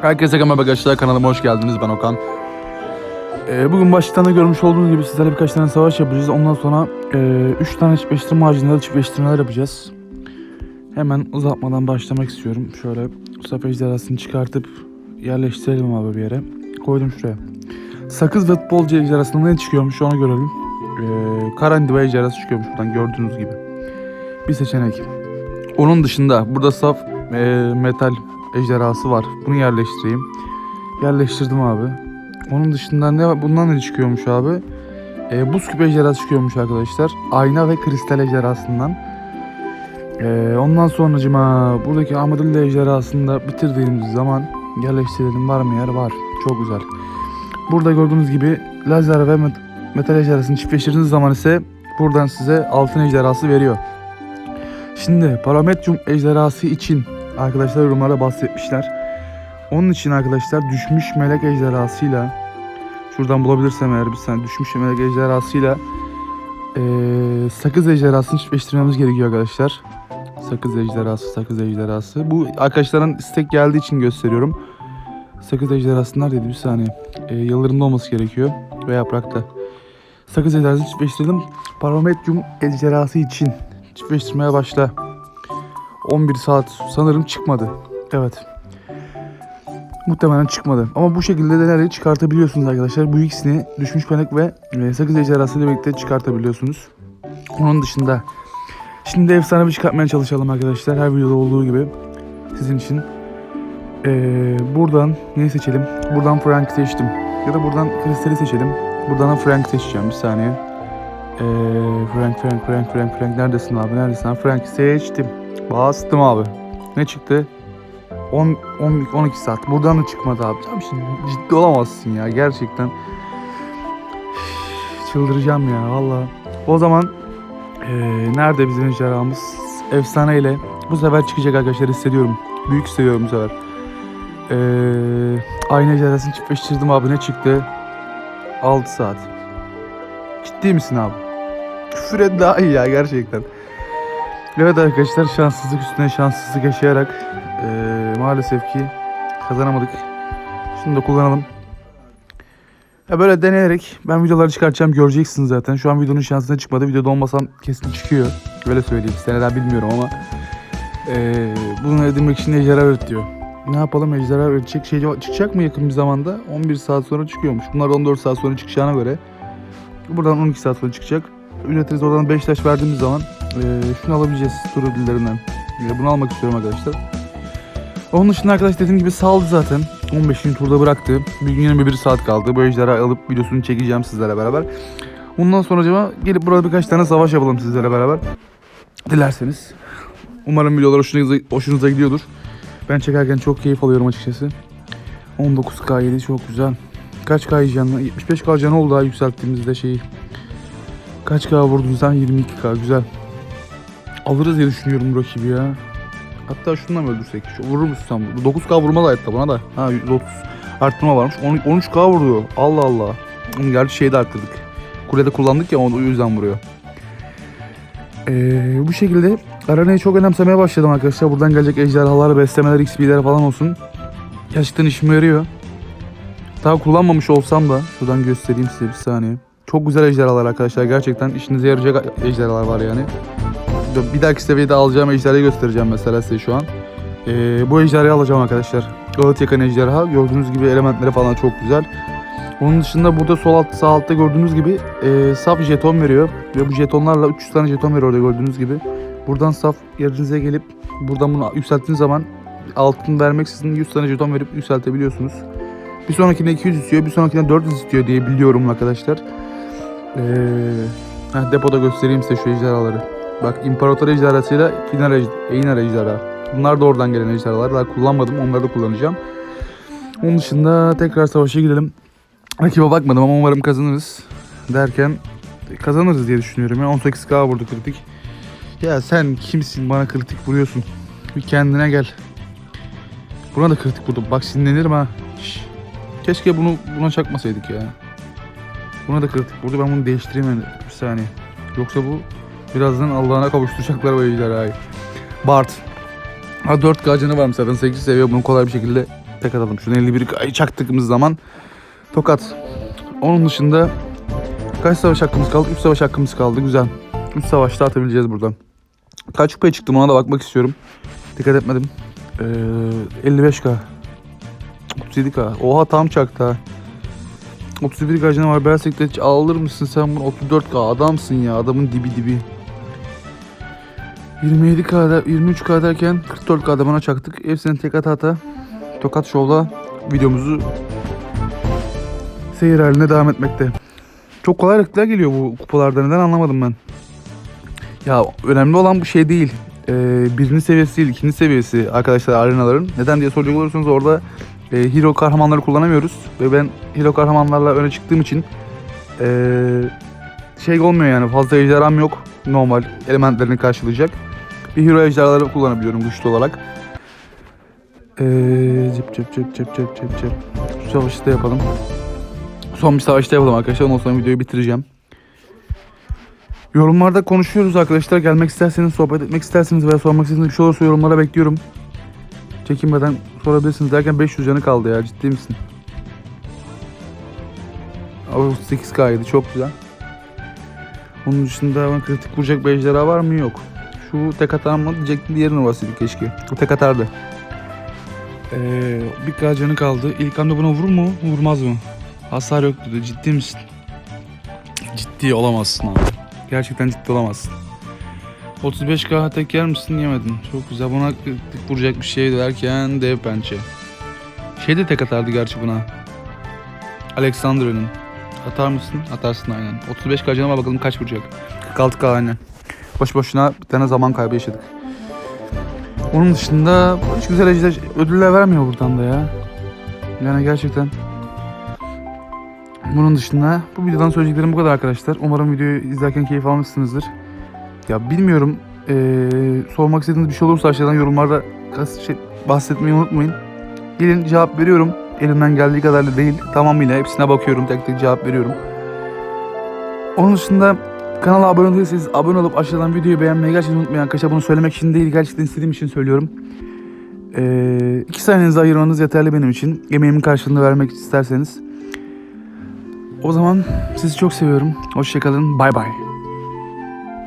Herkese merhaba arkadaşlar kanalıma hoş geldiniz ben Okan. Ee, bugün başlıktan da görmüş olduğunuz gibi sizlerle birkaç tane savaş yapacağız. Ondan sonra 3 tane çiftleştirme haricinde çiftleştirmeler yapacağız. Hemen uzatmadan başlamak istiyorum. Şöyle Mustafa ejderhasını çıkartıp yerleştirelim abi bir yere. Koydum şuraya. Sakız ve futbolcu ejderhasından ne çıkıyormuş onu görelim. Ee, Karandiba ejderhası çıkıyormuş buradan gördüğünüz gibi. Bir seçenek. Onun dışında burada saf e, metal ejderhası var. Bunu yerleştireyim. Yerleştirdim abi. Onun dışında ne? Bundan ne çıkıyormuş abi? E, buz küp ejderhası çıkıyormuş arkadaşlar. Ayna ve kristal ejderhasından. E, ondan sonracıma buradaki Armadillo ejderhasını da bitirdiğimiz zaman yerleştirelim var mı yer? Var. Çok güzel. Burada gördüğünüz gibi lazer ve met- metal ejderhasını çiftleştirdiğiniz zaman ise buradan size altın ejderhası veriyor. Şimdi parametyum ejderhası için arkadaşlar yorumlarda bahsetmişler. Onun için arkadaşlar düşmüş melek ejderhasıyla şuradan bulabilirsem eğer bir saniye düşmüş melek ejderhasıyla eee sakız ejderhasını çiftleştirmemiz gerekiyor arkadaşlar. Sakız ejderhası, sakız ejderhası. Bu arkadaşların istek geldiği için gösteriyorum. Sakız ejderhası neredeydi bir saniye. Eee yıllarında olması gerekiyor ve yaprakta. Sakız ejderhasını çiftleştirdim. Parametyum ejderhası için çiftleştirmeye başla. 11 saat sanırım çıkmadı. Evet. Muhtemelen çıkmadı. Ama bu şekilde de nereye çıkartabiliyorsunuz arkadaşlar. Bu ikisini düşmüş melek ve e, sakız ejderhası ile birlikte çıkartabiliyorsunuz. Onun dışında şimdi efsane bir çıkartmaya çalışalım arkadaşlar. Her videoda olduğu gibi sizin için. Ee, buradan neyi seçelim? Buradan Frank seçtim. Ya da buradan Kristal'i seçelim. Buradan da Frank seçeceğim. Bir saniye. Ee, Frank, Frank, Frank, Frank, Frank. Neredesin abi? Neredesin abi? Frank seçtim. Bastım abi. Ne çıktı? 10, 10, 12 saat. Buradan da çıkmadı abi. Tamam şimdi ciddi olamazsın ya gerçekten. Çıldıracağım ya valla. O zaman eee, nerede bizim ejderhamız? Efsaneyle. Bu sefer çıkacak arkadaşlar hissediyorum. Büyük hissediyorum bu sefer. Eee aynı ejderhasını çiftleştirdim abi. Ne çıktı? 6 saat. Ciddi misin abi? Küfür daha iyi ya gerçekten. Evet arkadaşlar şanssızlık üstüne şanssızlık yaşayarak eee, maalesef ki kazanamadık. Şunu da kullanalım. Ya böyle deneyerek ben videoları çıkartacağım göreceksiniz zaten. Şu an videonun şansına çıkmadı. Videoda olmasam kesin çıkıyor. Öyle söyleyeyim. Seneden bilmiyorum ama eee bunu edinmek için ejderha öğretiyor. Ne yapalım ejderha öğretecek şey çıkacak mı yakın bir zamanda? 11 saat sonra çıkıyormuş. Bunlar 14 saat sonra çıkacağına göre buradan 12 saat sonra çıkacak. Ücretiniz oradan 5 taş verdiğimiz zaman eee şunu alabileceğiz tur ödüllerinden. Eee, bunu almak istiyorum arkadaşlar. Onun dışında arkadaş dediğim gibi saldı zaten. 15. turda bıraktı. Bir gün 21 saat kaldı. Bu ejderha alıp videosunu çekeceğim sizlerle beraber. Ondan sonra acaba gelip burada birkaç tane savaş yapalım sizlerle beraber. Dilerseniz. Umarım videolar hoşunuza, hoşunuza gidiyordur. Ben çekerken çok keyif alıyorum açıkçası. 19K7 çok güzel. Kaç K canlı? 75K canı oldu daha yükselttiğimizde şeyi. Kaç K vurdun sen? 22K güzel. Alırız diye düşünüyorum bu rakibi ya. Hatta şundan mı öldürsek? Şu, vurur musun sen? bunu? 9K vurma da hatta buna da. Ha 130 arttırma varmış. 10 13K vuruyor. Allah Allah. Gerçi şeyi de arttırdık. Kulede kullandık ya onu o yüzden vuruyor. Ee, bu şekilde aranayı çok önemsemeye başladım arkadaşlar. Buradan gelecek ejderhalar, beslemeler, XP'ler falan olsun. Gerçekten işime yarıyor. Daha kullanmamış olsam da şuradan göstereyim size bir saniye. Çok güzel ejderhalar arkadaşlar. Gerçekten işinize yarayacak ejderhalar var yani. Bir dahaki seviyede alacağım ejderhayı göstereceğim mesela size şu an. Ee, bu ejderhayı alacağım arkadaşlar. Ağıt yakan ejderha. Gördüğünüz gibi elementleri falan çok güzel. Onun dışında burada sol altta sağ altta gördüğünüz gibi e, saf jeton veriyor. Ve bu jetonlarla 300 tane jeton veriyor orada gördüğünüz gibi. Buradan saf yerinize gelip buradan bunu yükselttiğiniz zaman altın vermek sizin 100 tane jeton verip yükseltebiliyorsunuz. Bir sonrakine 200 istiyor, bir sonrakine 400 istiyor diye biliyorum arkadaşlar. Ee, heh, depoda göstereyim size şu ejderhaları. Bak İmparator ejderhasıyla Kinar Einar ejderha. Bunlar da oradan gelen ejderhalar. Daha kullanmadım. Onları da kullanacağım. Onun dışında tekrar savaşa gidelim. Rakibe bakmadım ama umarım kazanırız. Derken kazanırız diye düşünüyorum. Ya 18k vurdu kritik. Ya sen kimsin bana kritik vuruyorsun? Bir kendine gel. Buna da kritik vurdum. Bak sinirlenirim ha. Şş. Keşke bunu buna çakmasaydık ya. Buna da kritik vurdu. Ben bunu değiştireyim yani. Bir saniye. Yoksa bu birazdan Allah'ına kavuşturacaklar bu ejderhayı. Bart. Ha 4K canı varmış zaten 8 seviye bunu kolay bir şekilde tek atalım. Şunu 51 çaktıkımız zaman tokat. Onun dışında kaç savaş hakkımız kaldı? 3 savaş hakkımız kaldı. Güzel. 3 savaşta atabileceğiz buradan. Kaç kupaya çıktım ona da bakmak istiyorum. Dikkat etmedim. Ee, 55k. 37k. Oha tam çaktı ha. 31k canı var. Bersek'te hiç alır mısın sen bunu? 34k adamsın ya. Adamın dibi dibi. 27K'da 23K derken 44K'da bana çaktık. Hepsini tek ata ata Tokat Show'la videomuzu seyir haline devam etmekte. Çok kolay rakipler geliyor bu kupalarda neden anlamadım ben. Ya önemli olan bu şey değil. Ee, birinci seviyesi değil, ikinci seviyesi arkadaşlar arenaların. Neden diye soracak olursanız orada e, hero kahramanları kullanamıyoruz. Ve ben hero kahramanlarla öne çıktığım için e, şey olmuyor yani fazla ejderham yok. Normal elementlerini karşılayacak. Bir hero ejderhaları kullanabiliyorum güçlü olarak. Ee, cıp cıp cıp cıp cıp cıp cıp. Şu savaşı da yapalım. Son bir savaşta yapalım arkadaşlar. Ondan sonra videoyu bitireceğim. Yorumlarda konuşuyoruz arkadaşlar. Gelmek isterseniz, sohbet etmek isterseniz veya sormak istediğiniz bir şey olursa yorumlara bekliyorum. Çekinmeden sorabilirsiniz. Derken 500 canı kaldı ya. Ciddi misin? Ama 8K'ydı. Çok güzel. Onun dışında kritik vuracak bir ejderha var mı? Yok. Şu tek atar mı diyecektim. Diğerini basaydı keşke. Bu tek atardı. Ee, bir K canı kaldı. İlk hamle buna vurur mu? Vurmaz mı? Hasar yok dedi. Ciddi misin? Ciddi olamazsın abi. Gerçekten ciddi olamazsın. 35k tek yer misin yemedin. Çok güzel. Buna kritik vuracak bir şey derken dev pençe. Şey de tek atardı gerçi buna. Alexandra'nın. Atar mısın? Atarsın aynen. 35k canı var bakalım kaç vuracak. 46k aynen. Boş boşuna bir tane zaman kaybı yaşadık. Onun dışında hiç güzel ejder ödüller vermiyor buradan da ya. Yani gerçekten. Bunun dışında bu videodan söyleyeceklerim bu kadar arkadaşlar. Umarım videoyu izlerken keyif almışsınızdır. Ya bilmiyorum eee, sormak istediğiniz bir şey olursa aşağıdan yorumlarda şey, bahsetmeyi unutmayın. Gelin cevap veriyorum. Elimden geldiği kadar da değil. Tamamıyla hepsine bakıyorum. Tek tek cevap veriyorum. Onun dışında kanala abone değilseniz abone olup aşağıdan videoyu beğenmeyi gerçekten unutmayın arkadaşlar. Bunu söylemek için değil gerçekten istediğim için söylüyorum. Ee, iki saniyenizi ayırmanız yeterli benim için. Emeğimin karşılığını vermek isterseniz. O zaman sizi çok seviyorum. Hoşçakalın. Bay bay.